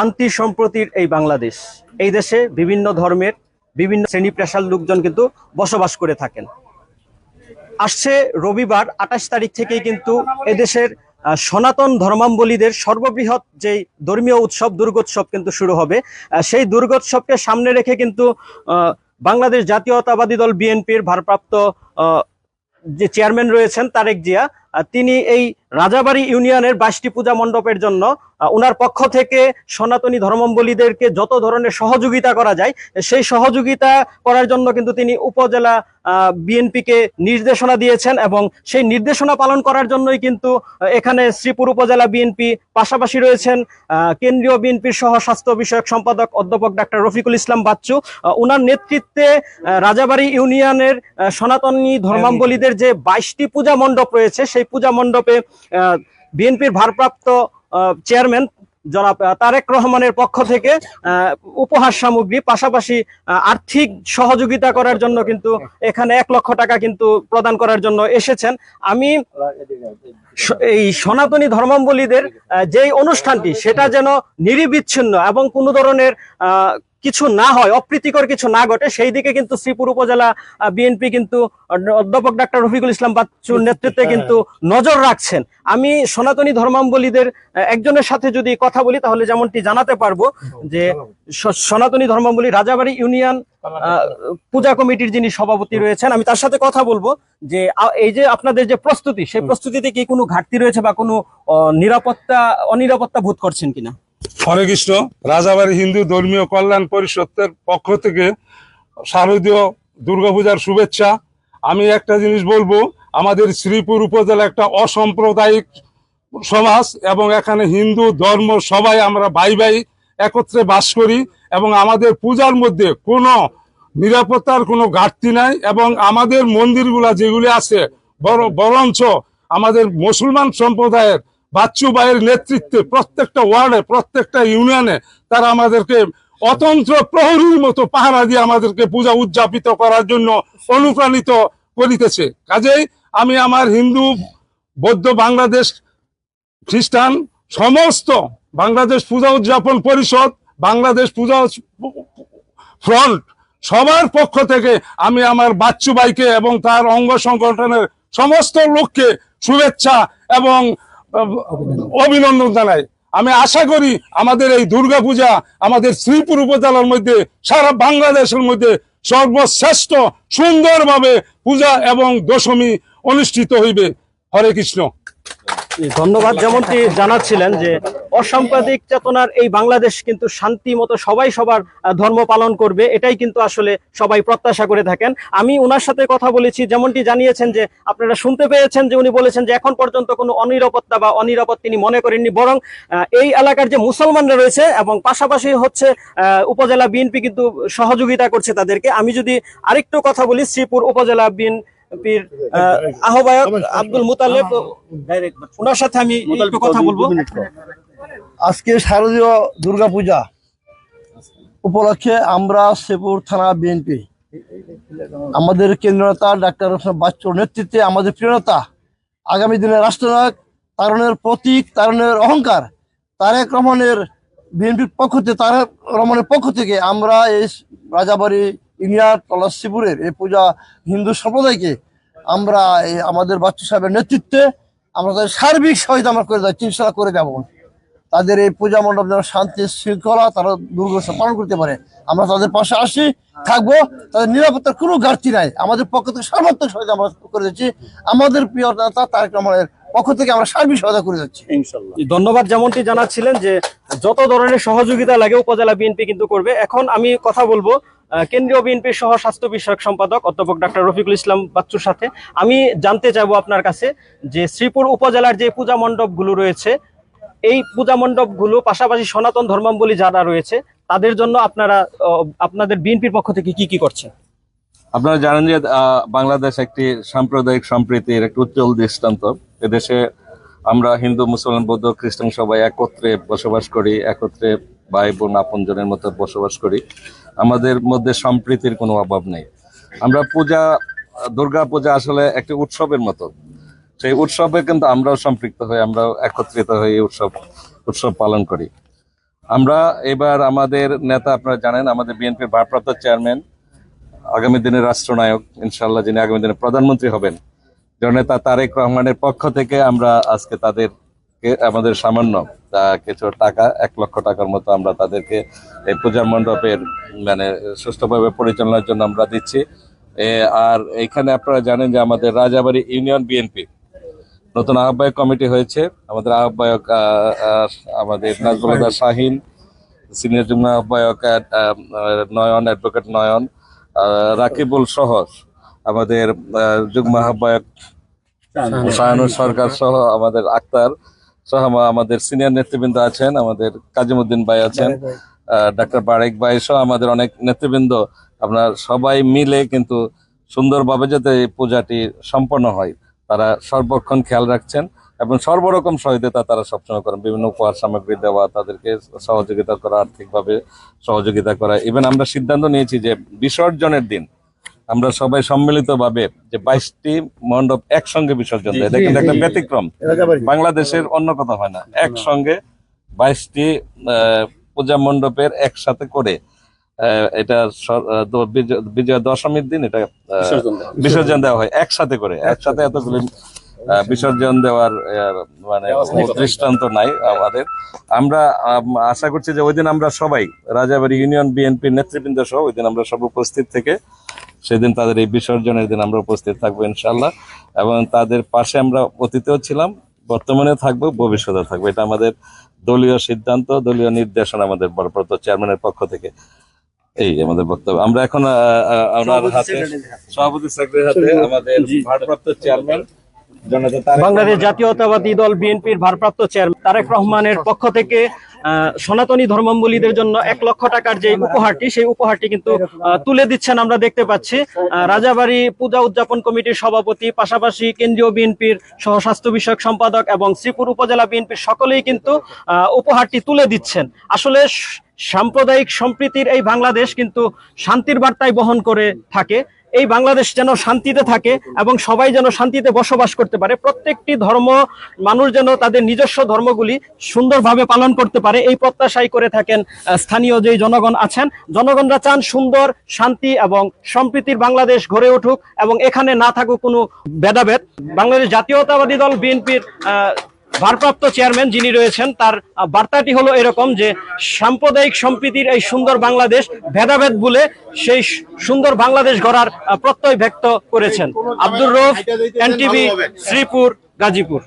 শান্তি সম্প্রতির এই বাংলাদেশ। এই দেশে বিভিন্ন ধর্মের বিভিন্ন শ্রেণি পেশার লোকজন কিন্তু বসবাস করে থাকেন। আসছে রবিবার আঠাশ তারিখ থেকেই কিন্তু এদেশের সনাতন ধর্মাবলীদের সর্ববৃহৎ যেই ধর্মীয় উৎসব, দুর্গোৎসব কিন্তু শুরু হবে। সেই দুর্গোৎসবকে সামনে রেখে কিন্তু বাংলাদেশ জাতীয়তাবাদী দল বিএনপির ভারপ্রাপ্ত যে চেয়ারম্যান রয়েছেন তারেক জিয়া তিনি এই রাজাবাড়ি ইউনিয়নের বাইশটি পূজা মণ্ডপের জন্য ওনার পক্ষ থেকে সনাতনী ধর্মাবলীদেরকে যত ধরনের সহযোগিতা করা যায়, সেই সহযোগিতা করার জন্য কিন্তু তিনি উপজেলা বিএনপিকে নির্দেশনা দিয়েছেন এবং সেই নির্দেশনা পালন করার জন্যই কিন্তু এখানে শ্রীপুর উপজেলা বিএনপি পাশাপাশি রয়েছেন কেন্দ্রীয় বিএনপির সহ স্বাস্থ্য বিষয়ক সম্পাদক অধ্যাপক ডাক্তার রফিকুল ইসলাম বাচ্চু। ওনার নেতৃত্বে রাজাবাড়ি ইউনিয়নের সনাতনী ধর্মাবলীদের যে বাইশটি পূজা মণ্ডপ রয়েছে, সেই পূজা মণ্ডপে বিএনপির ভারপ্রাপ্ত চেয়ারম্যান জনাব তারেক রহমানের পক্ষ থেকে উপহার সামগ্রী, পাশাপাশি আর্থিক সহযোগিতা করার জন্য কিন্তু এখানে এক লক্ষ টাকা কিন্তু প্রদান করার জন্য এসেছেন। আমি এই সনাতনী ধর্মাবলীদের যেই অনুষ্ঠানটি, সেটা যেন নিরিবিচ্ছিন্ন এবং কোনো ধরনের কিছু না হয় অপ্রীতিকর কিছু না ঘটে সেই দিকে কিন্তু শ্রীপুর উপজেলা বিএনপি কিন্তু অধ্যাপক ডাক্তার রফিকুল ইসলাম বাচ্চুর নেতৃত্বে কিন্তু নজর রাখছেন। আমি সনাতনী ধর্মাবলীদের একজনের সাথে যদি কথা বলি তাহলে যেমনটি জানাতে পারব যে সনাতনী ধর্মাবলী রাজাবাড়ি ইউনিয়ন পূজা কমিটির যিনি সভাপতি রয়েছেন আমি তার সাথে কথা বলব যে এই যে আপনাদের যে প্রস্তুতি সেই প্রস্তুতিতে কি কোনো ঘাটতি রয়েছে বা কোনো নিরাপত্তা অনিরাপত্তা বোধ করছেন কিনা? হরে কৃষ্ণ, রাজাবাড়ি হিন্দু ধর্মীয় কল্যাণ পরিষদের পক্ষ থেকে শারদীয় দুর্গাপূজার শুভেচ্ছা। আমি একটা জিনিস বলব, আমাদের শ্রীপুর উপজেলা একটা অসাম্প্রদায়িক সমাজ এবং এখানে হিন্দু ধর্ম সবাই আমরা ভাই ভাই একত্রে বাস করি এবং আমাদের পূজার মধ্যে কোনো নিরাপত্তার কোনো ঘাটতি নাই এবং আমাদের মন্দিরগুলা যেগুলি আছে বরঞ্চ আমাদের মুসলমান সম্প্রদায়ের বাচ্চু ভাইয়ের নেতৃত্বে প্রত্যেকটা ওয়ার্ডে, প্রত্যেকটা ইউনিয়নে তারা আমাদেরকে অতন্ত্র প্রহরীর মতো পাহারা দিয়ে আমাদেরকে পূজা উদযাপিত করার জন্য অনুপ্রাণিত করিতেছে। কাজেই আমি আমার হিন্দু, বৌদ্ধ বাংলাদেশ খ্রিস্টান সমস্ত বাংলাদেশ পূজা উদযাপন পরিষদ, বাংলাদেশ পূজা ফ্রন্ট সবার পক্ষ থেকে আমি আমার বাচ্চু ভাইকে এবং তার অঙ্গ সংগঠনের সমস্ত লোককে শুভেচ্ছা এবং অভিনন্দন জানাই। আমি আশা করি আমাদের এই দুর্গাপূজা আমাদের শ্রীপুর উপজেলার মধ্যে, সারা বাংলাদেশের মধ্যে সর্বশ্রেষ্ঠ সুন্দরভাবে পূজা এবং দশমী অনুষ্ঠিত হইবে। হরে কৃষ্ণ। ধন্যবাদ যেমনটি জানাচ্ছিলেন যে অসাম্প্রদায়িক চেতনার এই বাংলাদেশ কিন্তু শান্তি মতো সবাই সবার ধর্ম পালন করবে এটাই কিন্তু আসলে সবাই প্রত্যাশা করে থাকেন। আমি ওনার সাথে কথা বলেছি যেমনটি জানিয়েছেন যে আপনারা শুনতে পেয়েছেন যে উনি বলেছেন যে এখন পর্যন্ত কোনো অনিরাপত্তা বা অনিরাপদ তিনি মনে করেননি বরং এই এলাকার যে মুসলমানরা রয়েছে এবং পাশাপাশি হচ্ছে আহ, উপজেলা বিএনপি কিন্তু সহযোগিতা করছে তাদেরকে। আমি যদি আরেকটু কথা বলি শ্রীপুর উপজেলা বিএনপির আহ, আহ্বায়ক আব্দুল মুতালেব ওনার সাথে আমি একটু কথা বলব। আজকে শারদীয় দুর্গাপূজা। উপলক্ষে আমরা শেপুর থানা বিএনপি। আমাদের কেন্দ্রীয় নেতা ডাক্তার বাচ্চুর নেতৃত্বে আমাদের প্রিয় নেতা, আগামী দিনে রাষ্ট্রনায়ক তারণের প্রতীক তারণের অহংকার, তারেক রহমানের বিএনপির পক্ষ থেকে, তারেক রহমানের পক্ষ থেকে আমরা এই রাজাবাড়ি ইউনিয়ন তলাশিপুরের এই পূজা হিন্দু সম্প্রদায়কে আমরা আমাদের বাচ্চু সাহেবের নেতৃত্বে আমরা তাদের সার্বিক সহায়তা আমরা করে যাচ্ছি ইনশাল্লাহ করে যাব। তাদের এই পূজা মণ্ডপ যেন শান্তি শৃঙ্খলা তারা দুর্গোৎসব পালন করতে পারে। আমরা তাদের পাশে আসি, থাকব, তাদের নিরাপত্তার কোনো ঘাটতি নাই। আমাদের পক্ষ থেকে সর্বাত্মক সহায়তা আমরা করে যাচ্ছি আমাদের প্রিয় নেতা তারেক রহমানের পক্ষ থেকে আমরা সার্বিক সহায়তা করে যাচ্ছি ধন্যবাদ যেমনটি জানাচ্ছিলেন যে যত ধরনের সহযোগিতা লাগে উপজেলা বিএনপি কিন্তু করবে। এখন আমি কথা বলব কেন্দ্রীয় বিএনপির সহ স্বাস্থ্য বিষয়ক সম্পাদক অধ্যাপক ডাক্তার রফিকুল ইসলাম বাচ্চুর সাথে। আমি জানতে চাইব আপনার কাছে যে শ্রীপুর উপজেলার যে পূজা মণ্ডপগুলো রয়েছে এই পূজা মণ্ডপগুলো পাশাপাশি সনাতন ধর্মাবলী যারা রয়েছে, তাদের জন্য আপনারা আপনাদের বিএনপির পক্ষ থেকে কি কি করছেন আপনারা জানেন যে বাংলাদেশ একটি সাম্প্রদায়িক সম্প্রীতির একটি উজ্জ্বল দৃষ্টান্ত। এদেশে আমরা হিন্দু, মুসলমান, বৌদ্ধ, খ্রিস্টান সবাই একত্রে বসবাস করি, একত্রে ভাই বোন আপনজনের মতো বসবাস করি। আমাদের মধ্যে সম্প্রীতির কোনো অভাব নেই। আমরা পূজা, দুর্গা পূজা আসলে একটি উৎসবের মতো। সেই উৎসবে কিন্তু আমরাও সম্পৃক্ত হই, আমরাও একত্রিত হয়ে উৎসব উৎসব পালন করি। আমরা এবার আমাদের নেতা আপনারা জানেন, আমাদের বিএনপির ভারপ্রাপ্ত চেয়ারম্যান, আগামী দিনের রাষ্ট্রনায়ক ইনশাল্লাহ যিনি আগামী দিনে প্রধানমন্ত্রী হবেন, জননেতা তারেক রহমানের পক্ষ থেকে আমরা আজকে তাদেরকে, আমাদের সামান্য কিছু টাকা, এক লক্ষ টাকার মতো আমরা তাদেরকে এই পূজা মণ্ডপের মানে সুষ্ঠুভাবে পরিচালনার জন্য আমরা দিচ্ছি। আর এখানে আপনারা জানেন যে আমাদের রাজাবাড়ি ইউনিয়ন বিএনপি নতুন আহ্বায়ক কমিটি হয়েছে। আমাদের আহ্বায়ক আহ, আহ, আমাদের নাজবুল হুদা শাহিন সিনিয়র যুগ্ম আহ্বায়ক আহ, আহ, নয়ন অ্যাডভোকেট নয়ন রাকিবুল সহ আমাদের যুগ্ম আহ্বায়ক শাহানুর সরকার সহ আমাদের আক্তার সহ আমাদের সিনিয়র নেতৃবৃন্দ আছেন আমাদের কাজিমুদ্দিন ভাই আছেন ডাক্তার বারেক ভাই সহ আমাদের অনেক নেতৃবৃন্দ। আপনার সবাই মিলে কিন্তু সুন্দরভাবে যাতে এই পূজাটি সম্পন্ন হয়। তারা সর্বক্ষণ খেয়াল রাখছেন এবং সর্বরকম সহযোগিতা তারা সবসময় করেন। বিভিন্ন উপহার সামগ্রী দেওয়া তাদেরকে সহযোগিতা করা আর্থিকভাবে সহযোগিতা করা। ইভেন আমরা সিদ্ধান্ত নিয়েছি যে বিসর্জনের দিন আমরা সবাই সম্মিলিতভাবে যে বাইশটি মণ্ডপ একসঙ্গে বিসর্জন দেয়। এটা কিন্তু একটা ব্যতিক্রম। বাংলাদেশের অন্য কথা হয় না। একসঙ্গে বাইশটি পূজা মণ্ডপের একসাথে করে এটা বিজয়- দশমীর দিন এটা বিসর্জন দেওয়া হয়। একসাথে করে একসাথে এতগুলি বিসর্জন দেওয়ার মানে দৃষ্টান্ত নাই আমাদের। আমরা আশা করছি যে ওই দিন আমরা সবাই রাজাবাড়ি ইউনিয়ন বিএনপি নেতৃবৃন্দ সহ ওই দিন আমরা সব উপস্থিত থেকে সেদিন তাদের এই বিসর্জনের দিন আমরা উপস্থিত থাকব ইনশাল্লাহ এবং তাদের পাশে আমরা অতীতেও ছিলাম বর্তমানে থাকব ভবিষ্যতে থাকব। এটা আমাদের দলীয় সিদ্ধান্ত দলীয় নির্দেশনা আমাদের বরপ্রাপ্ত চেয়ারম্যানের পক্ষ থেকে। এই আমাদের বক্তব্য। আমরা এখন ওনার হাতে সভাপতি সেক্রেটারি হাতে আমাদের ভারপ্রাপ্ত চেয়ারম্যান বাংলাদেশ জাতীয়তাবাদী দল বিএনপির ভারপ্রাপ্ত চেয়ারম্যান তারেক রহমানের পক্ষ থেকে আহ, সনাতনী ধর্মাবলীদের জন্য এক লক্ষ টাকার যে উপহারটি সেই উপহারটি কিন্তু আহ, তুলে দিচ্ছেন আমরা দেখতে পাচ্ছি। আহ, রাজাবাড়ি পূজা উদযাপন কমিটির সভাপতি পাশাপাশি কেন্দ্রীয় বিএনপির সহ স্বাস্থ্য বিষয়ক সম্পাদক এবং শ্রীপুর উপজেলা বিএনপির সকলেই কিন্তু আহ, উপহারটি তুলে দিচ্ছেন। আসলে সাম্প্রদায়িক সম্প্রীতির এই বাংলাদেশ কিন্তু শান্তির বার্তায় বহন করে থাকে। এই বাংলাদেশ যেন শান্তিতে থাকে এবং সবাই যেন শান্তিতে বসবাস করতে পারে। প্রত্যেকটি ধর্ম মানুষ যেন তাদের নিজস্ব ধর্মগুলি সুন্দরভাবে পালন করতে পারে, এই প্রত্যাশাই করে থাকেন স্থানীয় যেই জনগণ আছেন। জনগণরা চান সুন্দর, শান্তি এবং সম্প্রীতির বাংলাদেশ গড়ে উঠুক এবং এখানে না থাকুক কোনো ভেদাভেদ। বাংলাদেশ জাতীয়তাবাদী দল, বিএনপির ভারপ্রাপ্ত চেয়ারম্যান যিনি রয়েছেন তার বার্তাটি হলো এরকম যে সাম্প্রদায়িক সম্প্রীতির এই সুন্দর বাংলাদেশ ভেদাভেদ বলে সেই সুন্দর বাংলাদেশ গড়ার প্রত্যয় ব্যক্ত করেছেন। আব্দুর রফ এনটিভি শ্রীপুর গাজীপুর।